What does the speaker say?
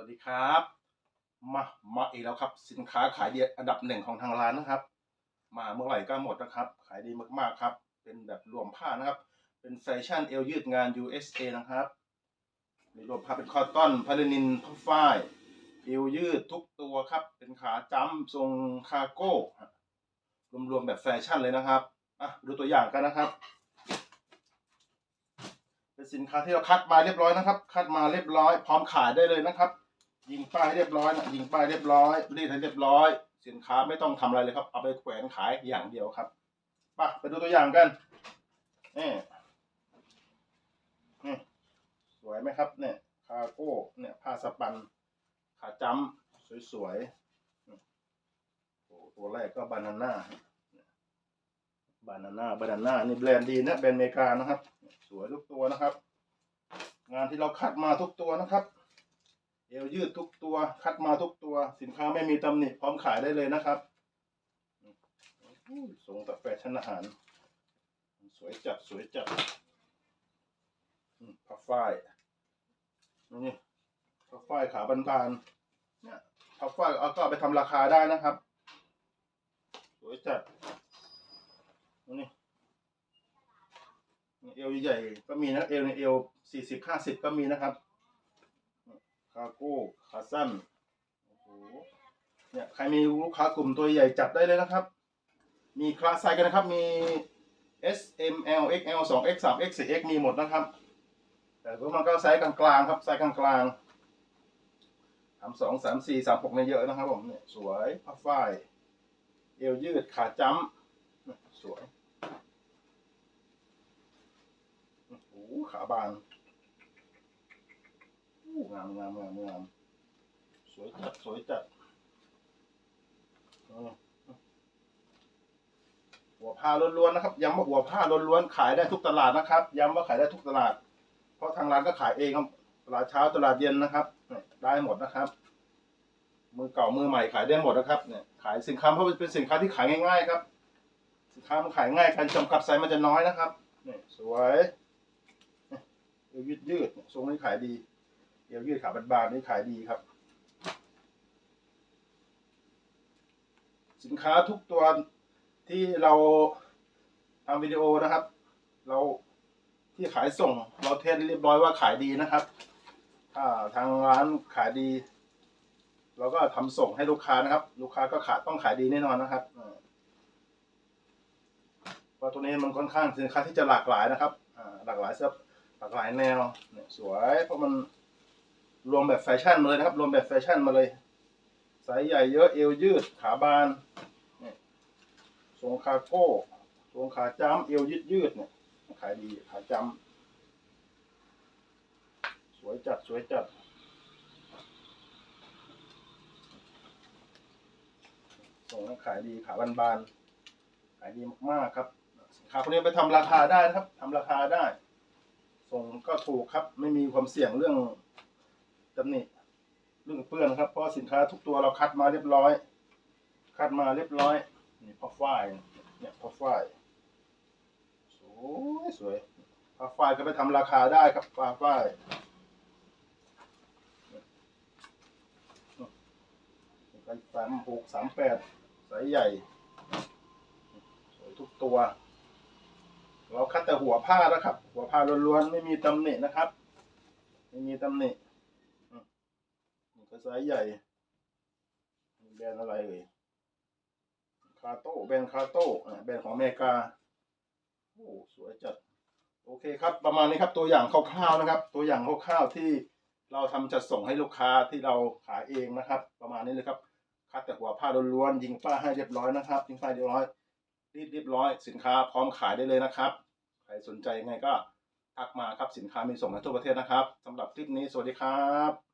วัสดีครับ มามาอีกแล้วครับ สินค้าขายดีอันดับหนึ่งของทางร้านนะครับ มาเมื่อไหร่ก็หมดนะครับ ขายดีมากๆครับ เป็นแบบรวมผ้านะครับ เป็นแฟชั่นเอวยืดงาน USA นะครับมีรวมผ้าเป็นคอตตอนพาเลนินผ้าฝ้ายเอวยืดทุกตัวครับ เป็นขาจ้ำทรงคาร์โก้รวมๆแบบแฟชั่นเลยนะครับอะดูตัวอย่างกันนะครับเป็นสินค้าที่เราคัดมาเรียบร้อยนะครับ คัดมาเรียบร้อย พร้อมขายได้เลยนะครับ ยิงป้ายเรียบร้อยนะยิงป้ายเรียบร้อยรีดให้เรียบร้อย สินค้าไม่ต้องทำอะไรเลยครับ เอาไปแขวนขายอย่างเดียวครับไปไปดูตัวอย่างกันนี่นี่สวยไหมครับเนี่ยคาโก้เนี่ยผ้าสปัน ขาจ้ำสวยๆตัวแรกก็บานาน่าบานาน่าบานาน่านี่แบรนด์ดีนะแบรนด์อเมริกานะครับ สวยทุกตัวนะครับ งานที่เราคัดมาทุกตัวนะครับ เอวยืดทุกตัว คัดมาทุกตัว สินค้าไม่มีตำหนิพร้อมขายได้เลยนะครับส่งแต่แฟชั่นอาหาร สวยจัดสวยจัดผ้าฝ้ายนี่ผ้าฝ้ายขาบานๆเนี่ยผ้าฝ้ายเอาก็ไปทำราคาได้นะครับ สวยจัดนี่เอวใหญ่ก็มีนะเอวในเอวสี่สิบห้าสิบก็มีนะครับาโก้ขาสั้นโอ้โหเนี่ยใครมีลูกค้ากลุ่มตัวใหญ่จับได้เลยนะครับ มีคลาสไซส์กันนะครับมี S M L X L 2 X 3 X 4 X มีหมดนะครับ แต่พวกมันก็ไซส์กลางๆครับไซส์กลางๆสามสองสามสี่สามหกเนี่ยเยอะนะครับผมเนี่ยสวยผ้าฝ้ายเอวยืดขาจ้ำสวยโอ้ขาบานโอ้ งามงามงามงามสวยจัดสวยจัดอืมหัวผ้าล้วนๆนะครับย้ำว่าหัวผ้าล้วนๆขายได้ทุกตลาดนะครับ ย้ำว่าขายได้ทุกตลาด เพราะทางร้านก็ขายเองครับตลาดเช้าตลาดเย็นนะครับเนี่ยได้หมดนะครับ มือเก่ามือใหม่ขายได้หมดนะครับเนี่ยขายสินค้าเพราะเป็นสินค้าที่ขายง่ายๆครับ สินค้ามันขายง่ายการจำกัดไซส์มันจะน้อยนะครับเนี่ยสวยเอวยืดยืดทรงนี้ขายดี เอวยืดขาบานๆนี่ขายดีครับ สินค้าทุกตัวที่เราทำวิดีโอนะครับ เราที่ขายส่งเราเทสเรียบร้อยว่าขายดีนะครับถ้าทางร้านขายดี เราก็ทำส่งให้ลูกค้านะครับ ลูกค้าก็ขายต้องขายดีแน่นอนนะครับอ่าเพราะตัวนี้มันค่อนข้างสินค้าที่จะหลากหลายนะครับหลากหลายเสื้อหลากหลายแนวเนี่ยสวยเพราะมัน รวมแบบแฟชั่นมาเลยนะครับ รวมแบบแฟชั่นมาเลยไซส์ใหญ่เยอะเอวยืดขาบานเนี่ยทรงคาโก้ทรงขาจ้ำเอวยืดยืดเนี่ยขายดีขาจ้ำสวยจัดสวยจัดทรงนั้นขายดีขาบานบานขายดีมากๆครับสินค้าพวกนี้ไปทำราคาได้นะครับทำราคาได้ส่งก็ถูกครับ ไม่มีความเสี่ยงเรื่อง ตำหนิเรื่องเปื้อนครับเพราะสินค้าทุกตัวเราคัดมาเรียบร้อย คัดมาเรียบร้อยนี่ผ้าฝ้ายเนี่ยผ้าฝ้ายสวยสวยผ้าฝ้ายก็ไปทำราคาได้ครับผ้าฝ้ายกันสามหกสามแปดสายใหญ่สวยทุกตัว เราคัดแต่หัวผ้านะครับ หัวผ้าล้วนๆไม่มีตำหนินะครับ ไม่มีตำหนิ ก็ไซส์ใหญ่ แบรนด์อะไรเอ่ยคาโต้แบรนด์คาโต้อ่าแบรนด์ของอเมริกาโอ้สวยจัด โอเคครับ ประมาณนี้ครับตัวอย่างคร่าวๆนะครับ ตัวอย่างคร่าวๆที่เราทำจัดส่งให้ลูกค้าที่เราขายเองนะครับ ประมาณนี้เลยครับคัดแต่หัวผ้าล้วนๆยิงป้าให้เรียบร้อยนะครับยิงป้าเรียบร้อยรีบเรียบร้อย สินค้าพร้อมขายได้เลยนะครับใครสนใจยังไงก็ทักมาครับสินค้ามีส่งในทั่วประเทศนะครับสำหรับคลิปนี้สวัสดีครับ